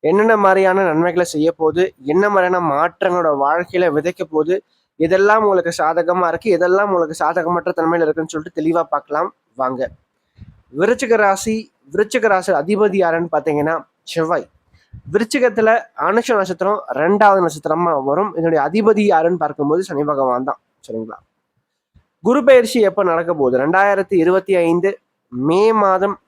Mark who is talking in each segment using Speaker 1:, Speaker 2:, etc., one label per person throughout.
Speaker 1: என்னென்ன மாதிரியான நன்மைகளை செய்ய போகுது? என்ன மாதிரியான மாற்றங்களோட வாழ்க்கையில விதைக்க போகுது? எதெல்லாம் உங்களுக்கு சாதகமா இருக்கு? எதெல்லாம் உங்களுக்கு சாதகமற்ற தன்மையில இருக்குன்னு சொல்லிட்டு தெளிவா பார்க்கலாம். வாங்க. விருச்சிக ராசி விருச்சிக ராசி அதிபதி யாருன்னு பார்த்தீங்கன்னா செவ்வாய். விருச்சிகத்துல அனுஷ நட்சத்திரம் ரெண்டாவது நட்சத்திரமா வரும். இதனுடைய அதிபதி யாருன்னு பார்க்கும்போது சனி பகவான் தான். சரிங்களா? குரு பயிற்சி எப்போ நடக்க போகுது? ரெண்டாயிரத்தி இருபத்தி ஐந்து மே மாதம்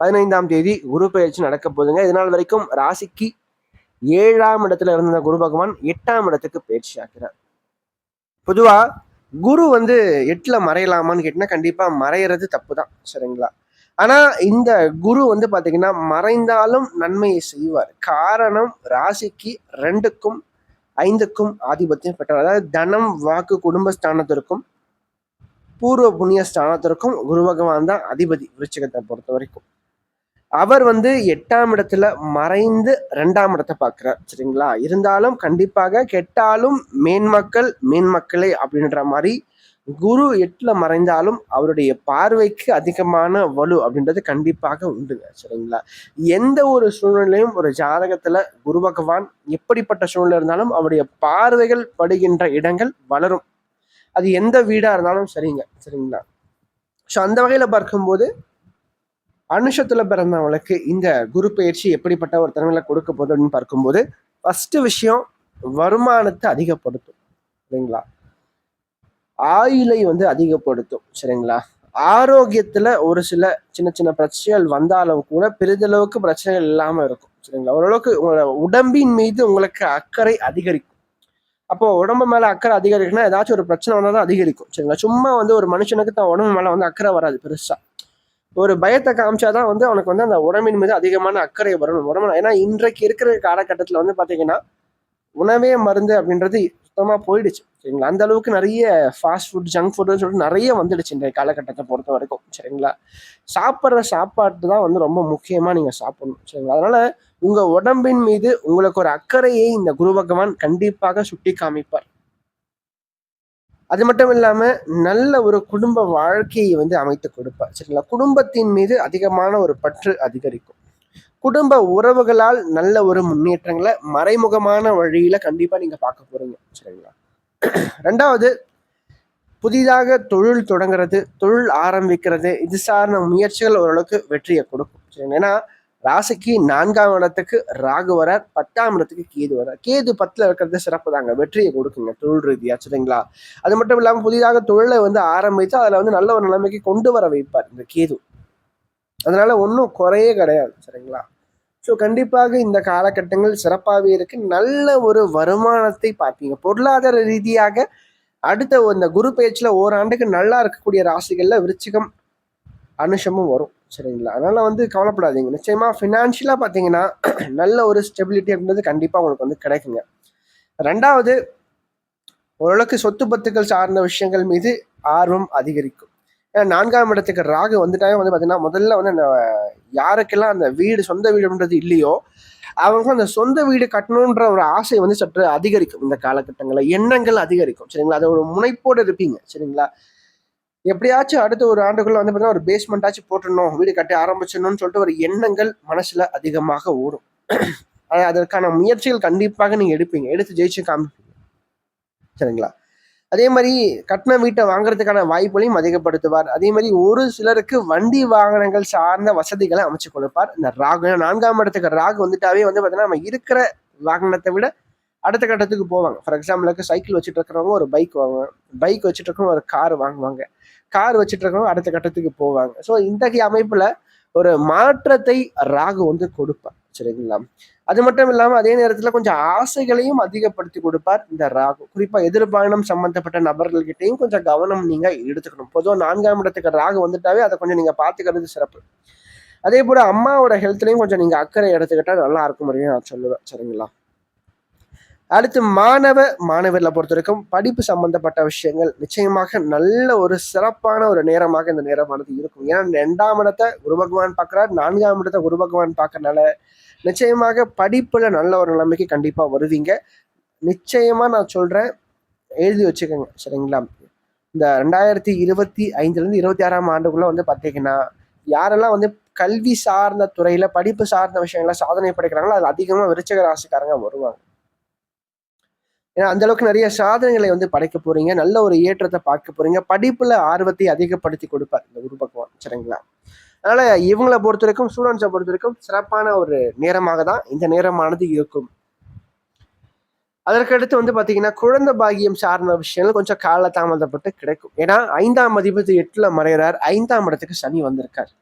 Speaker 1: பதினைந்தாம் தேதி குரு பயிற்சி நடக்க போகுதுங்க. இதனால் வரைக்கும் ராசிக்கு ஏழாம் இடத்துல இருந்த குரு பகவான் எட்டாம் இடத்துக்கு பயிற்சி ஆகிறார் பொதுவா குரு வந்து எட்டுல மறையலாமான்னு கேட்டினா கண்டிப்பா மறையிறது தப்பு தான் சரிங்களா? ஆனா இந்த குரு வந்து பாத்தீங்கன்னா மறைந்தாலும் நன்மையை செய்வார். காரணம் ராசிக்கு ரெண்டுக்கும் ஐந்துக்கும் ஆதிபத்தியம் பெற்றவர். அதாவது தனம் வாக்கு குடும்ப ஸ்தானத்திற்கும் பூர்வ புண்ணிய ஸ்தானத்திற்கும் குரு பகவான் தான் அதிபதி விருச்சிகத்தை பொறுத்த வரைக்கும். அவர் வந்து எட்டாம் இடத்துல மறைந்து ரெண்டாம் இடத்தை பார்க்குறார் சரிங்களா? இருந்தாலும் கண்டிப்பாக கெட்டாலும் மேன்மக்கள் மேன்மக்களே அப்படின்ற மாதிரி குரு எட்டில் மறைந்தாலும் அவருடைய பார்வைக்கு அதிகமான வலு அப்படின்றது கண்டிப்பாக உண்டுங்க சரிங்களா? எந்த ஒரு சூழ்நிலையும் ஒரு ஜாதகத்துல குரு பகவான் எப்படிப்பட்ட சூழ்நிலை இருந்தாலும் அவருடைய பார்வைகள் படுகின்ற இடங்கள் வளரும். அது எந்த வீடாக இருந்தாலும் சரிங்க சரிங்களா? ஸோ அந்த வகையில் பார்க்கும்போது அனுஷத்துல பிறந்தவங்களுக்கு இந்த குரு பயிற்சி எப்படிப்பட்ட ஒரு திறமையில கொடுக்க போகுது அப்படின்னு பார்க்கும்போது ஃபர்ஸ்ட் விஷயம் வருமானத்தை அதிகப்படுத்தும். சரிங்களா? ஆயுளை வந்து அதிகப்படுத்தும். சரிங்களா? ஆரோக்கியத்துல ஒரு சில சின்ன சின்ன பிரச்சனைகள் வந்தாலும் கூட பெரிதளவுக்கு பிரச்சனைகள் இல்லாம இருக்கும். சரிங்களா? ஓரளவுக்கு உங்களோட உடம்பின் மீது உங்களுக்கு அக்கறை அதிகரிக்கும். அப்போ உடம்பு மேல அக்கறை அதிகரிக்குன்னா ஏதாச்சும் ஒரு பிரச்சனை வந்தால் தான் அதிகரிக்கும். சரிங்களா? சும்மா வந்து ஒரு மனுஷனுக்கு தான் உடம்பு மேல வந்து அக்கறை வராது பெருசா. ஒரு பயத்தை காமிச்சாதான் வந்து அவனுக்கு வந்து அந்த உடம்பின் மீது அதிகமான அக்கறை வரணும். உடம்பு ஏன்னா இன்றைக்கு இருக்கிற காலகட்டத்தில் வந்து பார்த்தீங்கன்னா உணவே மருந்து அப்படின்றது சுத்தமாக போயிடுச்சு. சரிங்களா? அந்த அளவுக்கு நிறைய ஃபாஸ்ட் ஃபுட் ஜங்க் ஃபுட்னு சொல்லிட்டு நிறைய வந்துடுச்சு இன்றைய காலகட்டத்தை பொறுத்த வரைக்கும். சரிங்களா? சாப்பிட்ற சாப்பாட்டு தான் வந்து ரொம்ப முக்கியமாக நீங்கள் சாப்பிடணும். சரிங்களா? அதனால உங்கள் உடம்பின் மீது உங்களுக்கு ஒரு அக்கறையை இந்த குரு பகவான் கண்டிப்பாக சுட்டி காமிப்பார். அது மட்டும் இல்லாமல் நல்ல ஒரு குடும்ப வாழ்க்கையை வந்து அமைத்து கொடுப்பார் சரிங்களா? குடும்பத்தின் மீது அதிகமான ஒரு பற்று அதிகரிக்கும். குடும்ப உறவுகளால் நல்ல ஒரு முன்னேற்றங்களை மறைமுகமான வழியில கண்டிப்பா நீங்க பார்க்க போறீங்க. சரிங்களா? ரெண்டாவது புதிதாக தொழில் தொடங்குறது தொழில் ஆரம்பிக்கிறது இது சார்ந்த முயற்சிகள் ஓரளவுக்கு வெற்றியை கொடுக்கும். சரிங்களா? ஏன்னா ராசிக்கு நான்காம் இடத்துக்கு ராகு வரார் பத்தாம் இடத்துக்கு கேது வரார். கேது பத்துல இருக்கிறது சிறப்பு தாங்க. வெற்றியை கொடுக்குங்க தொழில் ரீதியா சரிங்களா? அது மட்டும் இல்லாமல் புதிதாக தொழிலை வந்து ஆரம்பித்து அதில் வந்து நல்ல ஒரு நிலைமைக்கு கொண்டு வர வைப்பார் இந்த கேது. அதனால ஒன்றும் குறையே கிடையாது சரிங்களா? ஸோ கண்டிப்பாக இந்த காலகட்டங்கள் சிறப்பாகவே இருக்கு. நல்ல ஒரு வருமானத்தை பார்ப்பீங்க. பொருளாதார ரீதியாக அடுத்த இந்த குரு பயிற்சியில் ஓராண்டுக்கு நல்லா இருக்கக்கூடிய ராசிகளில் விருச்சிகம் அனுஷமும் வரும். சரிங்களா? அதனால் வந்து கவலைப்படாதீங்க. நிச்சயமாக ஃபினான்ஷியலாக பார்த்தீங்கன்னா நல்ல ஒரு ஸ்டெபிலிட்டி அப்படின்றது கண்டிப்பாக உங்களுக்கு வந்து கிடைக்குங்க. ரெண்டாவது ஓரளவுக்கு சொத்து பத்துக்கள் சார்ந்த விஷயங்கள் மீது ஆர்வம் அதிகரிக்கும். ஏன்னா நான்காம் இடத்துக்கு ராகு வந்துட்டாவே வந்து பார்த்தீங்கன்னா முதல்ல வந்து அந்த யாருக்கெல்லாம் அந்த வீடு சொந்த வீடு அப்படின்றது இல்லையோ அவங்களுக்கும் அந்த சொந்த வீடு கட்டணுன்ற ஒரு ஆசை வந்து சற்று அதிகரிக்கும் இந்த காலகட்டங்களில். எண்ணங்கள் அதிகரிக்கும். சரிங்களா? அது ஒரு முனைப்போடு இருப்பீங்க. சரிங்களா? எப்படியாச்சும் அடுத்த ஒரு ஆண்டுக்குள்ள வந்து பார்த்தீங்கன்னா ஒரு பேஸ்மெண்ட்டாச்சும் போட்டுடணும். வீடு கட்டி ஆரம்பிச்சிடணும்னு சொல்லிட்டு ஒரு எண்ணங்கள் மனசுல அதிகமாக ஓடும். அதற்கான முயற்சிகள் கண்டிப்பாக நீங்க எடுப்பீங்க. எடுத்து ஜெயிச்சு காமிப்பீங்க. சரிங்களா? அதே மாதிரி கட்டண வீட்டை வாங்குறதுக்கான வாய்ப்புகளையும் அதிகப்படுத்துவார். அதே மாதிரி ஒரு சிலருக்கு வண்டி வாகனங்கள் சார்ந்த வசதிகளை அமைச்சு கொடுப்பார். இந்த ராகு நான்காம் இடத்துக்கு ராகு வந்துட்டாவே வந்து பார்த்தீங்கன்னா நம்ம இருக்கிற வாகனத்தை விட அடுத்த கட்டத்துக்கு போவாங்க. ஃபார் எக்ஸாம்பிளுக்கு சைக்கிள் வச்சுட்டு இருக்கிறவங்க ஒரு பைக் வாங்குவாங்க. பைக் வச்சுட்டு இருக்கிறவங்க ஒரு கார் வாங்குவாங்க. கார் வச்சுட்டு இருக்கிறவங்க அடுத்த கட்டத்துக்கு போவாங்க. ஸோ இத்தகைய அமைப்புல ஒரு மாற்றத்தை ராகு வந்து கொடுப்பார். சரிங்களா? அது மட்டும் இல்லாமல் அதே நேரத்தில் கொஞ்சம் ஆசைகளையும் அதிகப்படுத்தி கொடுப்பார் இந்த ராகு. குறிப்பாக எதிர்பாயணம் சம்பந்தப்பட்ட நபர்கள்கிட்டையும் கொஞ்சம் கவனம் நீங்கள் எடுத்துக்கணும். பொதுவாக நான்காம் இடத்துக்கு ராகு வந்துட்டாவே அதை கொஞ்சம் நீங்கள் பார்த்துக்கிறது சிறப்பு. அதே போல் அம்மாவோட ஹெல்த்லையும் கொஞ்சம் நீங்கள் அக்கறை எடுத்துக்கிட்டால் நல்லா இருக்கும் அப்படின்னு நான் சொல்லுவேன். சரிங்களா? அடுத்து மாணவ மாணவர்களை பொறுத்த வரைக்கும் படிப்பு சம்பந்தப்பட்ட விஷயங்கள் நிச்சயமாக நல்ல ஒரு சிறப்பான ஒரு நேரமாக இந்த நேரமானது இருக்கும். ஏன்னா ரெண்டாம் இடத்தை குரு பகவான் பார்க்குறார். நான்காம் இடத்தை குரு பகவான் பார்க்கறனால நிச்சயமாக படிப்புல நல்ல ஒரு நிலைமைக்கு கண்டிப்பா வருவீங்க. நிச்சயமா நான் சொல்றேன் எழுதி வச்சுக்கோங்க. சரிங்களா? இந்த ரெண்டாயிரத்தி இருபத்தி ஐந்துலேருந்து இருபத்தி ஆறாம் ஆண்டுக்குள்ள வந்து பார்த்தீங்கன்னா யாரெல்லாம் வந்து கல்வி சார்ந்த துறையில படிப்பு சார்ந்த விஷயங்கள சாதனை படைக்கிறாங்களோ அது அதிகமாக விருச்சக ராசிக்காரங்க வருவாங்க. ஏன்னா அந்த அளவுக்கு நிறைய சாதனைகளை வந்து படைக்க போறீங்க. நல்ல ஒரு ஏற்றத்தை பார்க்க போறீங்க. படிப்புல ஆர்வத்தை அதிகப்படுத்தி கொடுப்பார் இந்த குரு பகவான் சரிங்களா? அதனால இவங்களை பொறுத்த வரைக்கும் ஸ்டூடெண்ட்ஸை பொறுத்த வரைக்கும் சிறப்பான ஒரு நேரமாக தான் இந்த நேரமானது இருக்கும். அதற்கடுத்து வந்து பாத்தீங்கன்னா குழந்தை பாகியம் சார்ந்த விஷயங்கள் கொஞ்சம் கால தாமதப்பட்டு கிடைக்கும். ஏன்னா ஐந்தாம் அதிபதி எட்டுல மறைகிறார். ஐந்தாம் இடத்துக்கு சனி வந்திருக்கார்.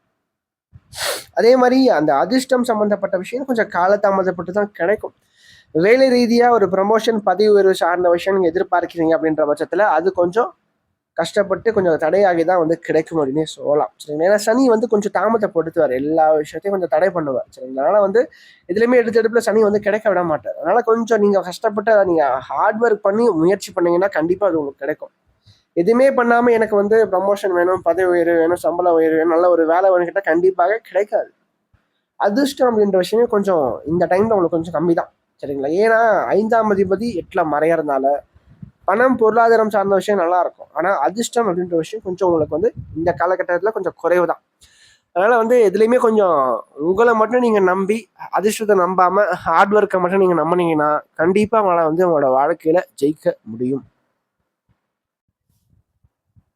Speaker 1: அதே மாதிரி அந்த அதிர்ஷ்டம் சம்பந்தப்பட்ட விஷயம் கொஞ்சம் கால தாமதப்பட்டு தான் கிடைக்கும். வேலை ரீதியாக ஒரு ப்ரமோஷன் பதவி உயர்வு சார்ந்த விஷயம் நீங்கள் எதிர்பார்க்கிறீங்க அப்படின்ற பட்சத்தில் அது கொஞ்சம் கஷ்டப்பட்டு கொஞ்சம் தடையாகி தான் வந்து கிடைக்கும் அப்படின்னு சொல்லலாம். சரிங்களா? ஏன்னா சனி வந்து கொஞ்சம் தாமதப்படுத்துவார் எல்லா விஷயத்தையும் கொஞ்சம் தடை பண்ணுவார். சரிங்களா? அதனால் வந்து எதுலேயுமே எடுத்தடுப்பில் சனி வந்து கிடைக்க விட மாட்டார். அதனால் கொஞ்சம் நீங்கள் கஷ்டப்பட்டு அதை நீங்கள் ஹார்ட் ஒர்க் பண்ணி முயற்சி பண்ணீங்கன்னா கண்டிப்பாக அது உங்களுக்கு கிடைக்கும். எதுவுமே பண்ணாமல் எனக்கு வந்து ப்ரமோஷன் வேணும் பதவி உயர்வு வேணும் சம்பள உயர்வு வேணும் நல்ல ஒரு வேலை வேணும் கிட்ட கண்டிப்பாக கிடைக்காது. அதிர்ஷ்டம் அப்படின்ற விஷயமே கொஞ்சம் இந்த டைமில் உங்களுக்கு கொஞ்சம் கம்மி தான் சரிங்களா? ஏன்னா ஐந்தாம் அதிபதி எட்டில் மறையறதுனால பணம் பொருளாதாரம் சார்ந்த விஷயம் நல்லா இருக்கும் ஆனால் அதிர்ஷ்டம் அப்படின்ற விஷயம் கொஞ்சம் உங்களுக்கு வந்து இந்த காலகட்டத்தில் கொஞ்சம் குறைவு தான் அதனால் வந்து எதுலேயுமே கொஞ்சம் உங்களை மட்டும் நீங்கள் நம்பி அதிர்ஷ்டத்தை நம்பாமல் ஹார்ட் ஒர்க்கை மட்டும் நீங்கள் நம்பினீங்கன்னா கண்டிப்பாக உங்களால் வந்து உங்களோட வாழ்க்கையில் ஜெயிக்க முடியும்.